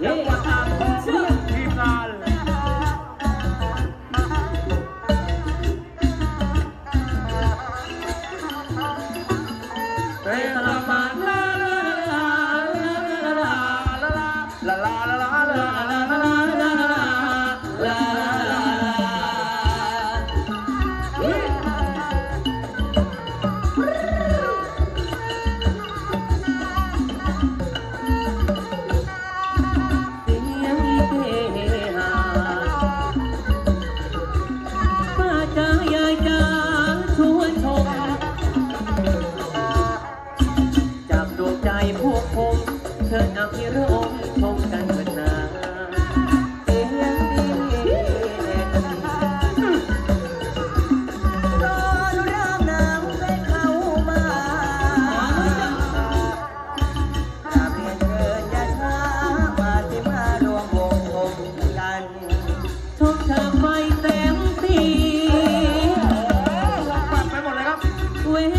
耶。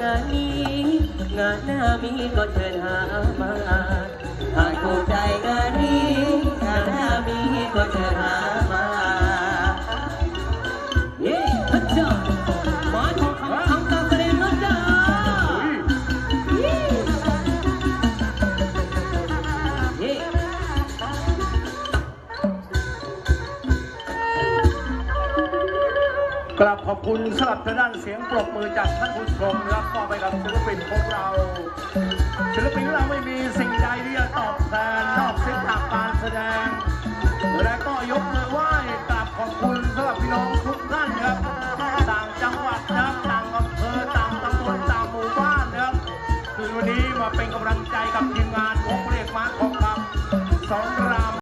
งานนี้ งานหน้ามีก็เชิญหามาหากถูกใจงานนี้ กราบขอบคุณสำหรับทางด้านเสียงปรบมือจากท่านผู้ชมนะครับมอบไปกับศิลปินของเรา ศิลปินของเราไม่มีสิ่งใดที่จะตอบแทนนอกเส้นจากการแสดง และก็ยกมือไหว้กราบขอบคุณสำหรับพี่น้องทุกท่านนะครับต่างจังหวัดนะครับต่างอำเภอต่างตำบลต่างหมู่บ้านนะครับคือวันนี้มาเป็นกำลังใจกับทีมงานวงเรียกมา